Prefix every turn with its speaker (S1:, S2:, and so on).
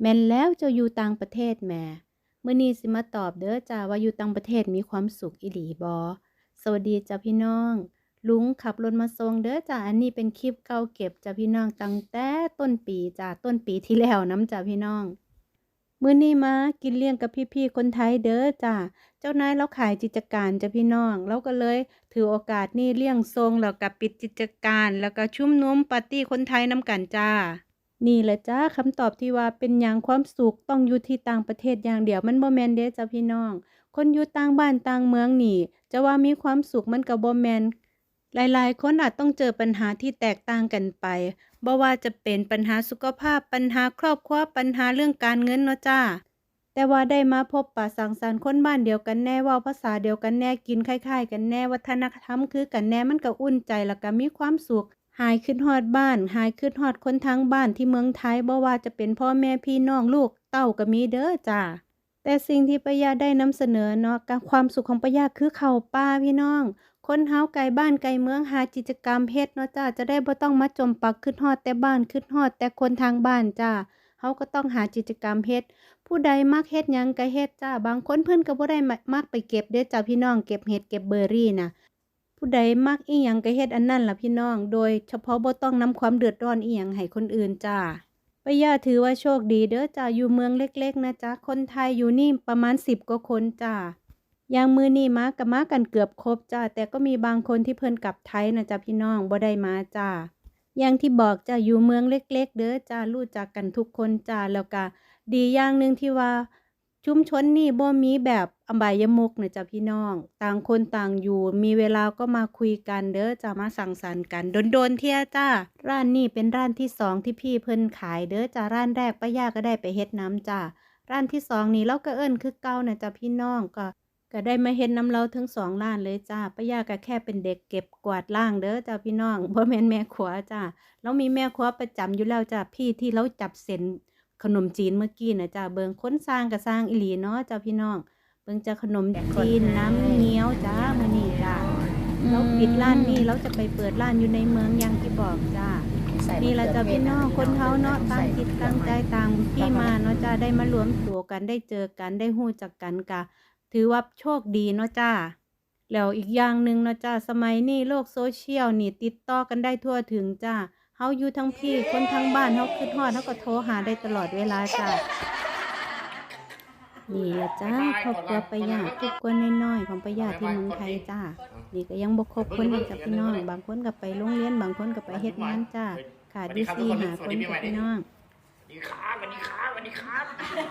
S1: แม่นแล้วเจ้าอยู่ต่างประเทศแหมมื้อนี้สิมาตอบเด้อจ้าว่าอยู่ต่างประเทศมีความสุขอีหลีบ่สวัสดีจ้าพี่น้อง ลุงขับรถมาส่งเด้อจ้าอันนี้เป็นคลิปเก่าเก็บจ้าพี่น้องตั้งแต่ต้นปีจ้าต้นปีที่แล้วน้ำจ้าพี่น้องมื้อนี้มากินเลี้ยงกับพี่ๆคนไทยเด้อจ้าเจ้านายเราขายกิจการจ้าพี่น้องเราก็เลยถือโอกาสนี้เลี้ยงทรงแล้วก็ปิดกิจการ แล้วก็ชุมนุมปาร์ตี้คนไทยนำกันจ้า นี่แหละจ้าคำตอบที่ว่าเป็นอย่างความสุขต้องอยู่ที่ต่างประเทศอย่างเดียวมันบ่แมนเด้จ้าพี่น้อง คนอยู่ต่างบ้านต่างเมืองนี่ จะว่ามีความสุขมันก็บ่แมนหลายๆ คนอาจต้องเจอปัญหาที่แตกต่างกันไปบ่ว่าจะเป็นปัญหาสุขภาพปัญหาครอบครัวปัญหาเรื่องการเงินเนาะจ้าแต่ว่าได้มาพบปะสังสรรค์คนบ้านเดียวกันแน่ว้าภาษาเดียวกันแน่กินคล้ายๆ กันแน่วัฒนธรรมคือกันแน่มันก็อุ่นใจแล้วก็มีความสุข หายขึ้นฮอดบ้าน หายขึ้นฮอดคนทั้งบ้านที่เมืองไทยบ่ว่าจะเป็นพ่อแม่พี่น้องลูกเต้าก็มีเด้อจ้าแต่สิ่งที่ปะยาได้นำเสนอเนาะกับความสุขของปะยาคือเข้าป่าพี่น้อง คนเฮาไกลบ้านไกลเมืองหากิจกรรมเฮ็ดเนาะจ้าจะได้บ่ต้องมาจมปักขึ้นฮอดแต่บ้านขึ้นฮอดแต่คนทางบ้านจ้าเฮาก็ต้องหากิจกรรมเฮ็ด ผู้ใดมักเฮ็ดหยังก็เฮ็ดจ้า บางคนเพิ่นก็บ่ได้มักไปเก็บเด้อจ้าพี่น้องเก็บเห็ดเก็บเบอร์รี่น่ะ ผู้ใดมักอีหยังก็เฮ็ดอันนั้นล่ะพี่น้อง โดยเฉพาะบ่ต้องนำความเดือดร้อนอีหยังให้คนอื่นจ้าปะย่าถือว่าโชคดีเด้อจ้าอยู่เมืองเล็กๆ นะจ๊ะ คนไทยอยู่นี่ประมาณ10กว่าคนจ้าอย่างมือนี้มาก็มากันเกือบครบจ้าแต่ก็มีบางคนที่เพิ่นกลับไทยนะจ้าพี่น้องบ่ได้มาจ้าอย่างที่บอกจ้าอยู่เมืองเล็ก ๆ เด้อจ้ารู้จักกันทุกคนจ้าแล้วก็ดีอย่างหนึ่งที่ว่า ชุมชนนี่บ่มีแบบอบายมุกนะจ๊ะพี่น้อง ต่างคนต่างอยู่ มีเวลาก็มาคุยกันเด้อจะมาสั่งสรรค์กันโดนๆเที่ยจ้า ร้านนี้เป็นร้านที่สองที่พี่เพิ่นขายเด้อจ้าร้านแรกป้าย่าก็ได้ไปเฮ็ดน้ำจ้าร้านที่สองนี่เราก็เอิ้นคือเก่านะจ๊ะพี่น้องก็ก็ได้มาเฮ็ดน้ำเราทั้งสองร้านเลยจ้าป้าย่าก็แค่เป็นเด็กเก็บกวาดล่างเด้อจ้าพี่น้องบ่แม่นแม่ครัวจ้าเรามีแม่ครัวประจำอยู่แล้วจ้าพี่ที่เราจับเส้น ขนมจีนเมื่อกี้นะจ้าเบิงคนสร้างก็สร้างอีหลีเนาะจ้าพี่น้อง เบิงจะขนมจีนน้ำเงี้ยวจ้ามื้อนี้จ้าเราปิดร้านนี้เราจะไปเปิดร้านอยู่ในเมืองอย่างที่บอกจ้านี่ละจ้าพี่น้องคนเฮาเนาะต่างจิตต่างใจต่างที่มาเนาะจ้าได้มารวมตัวกันได้เจอกันได้ฮู้จักกันกะถือว่าโชคดีเนาะจ้าแล้วอีกอย่างหนึ่งเนาะจ้าสมัยนี้โลกโซเชียลนี่ติดต่อกันได้ทั่วถึงจ้า เฮาอยู่ทั้งพี่คนทั้งบ้านเฮาคิดฮอดเฮาก็โทรหาได้ตลอดเวลาจ้านี่ละจ้าครอบครัวประหยัดทุกคนน้อยๆของประหยัดที่เมืองไทยจ้านี่ก็ยังบกครบคนอีกจ้ะพี่น้อง บางคนก็ไปโรงเรียนบางคนก็ไปเฮ็ดงานจ้าขาดดีสี่หาคนจ้ะพี่น้อง
S2: สวัสดีครับสวัสดีครับสวัสดีครับ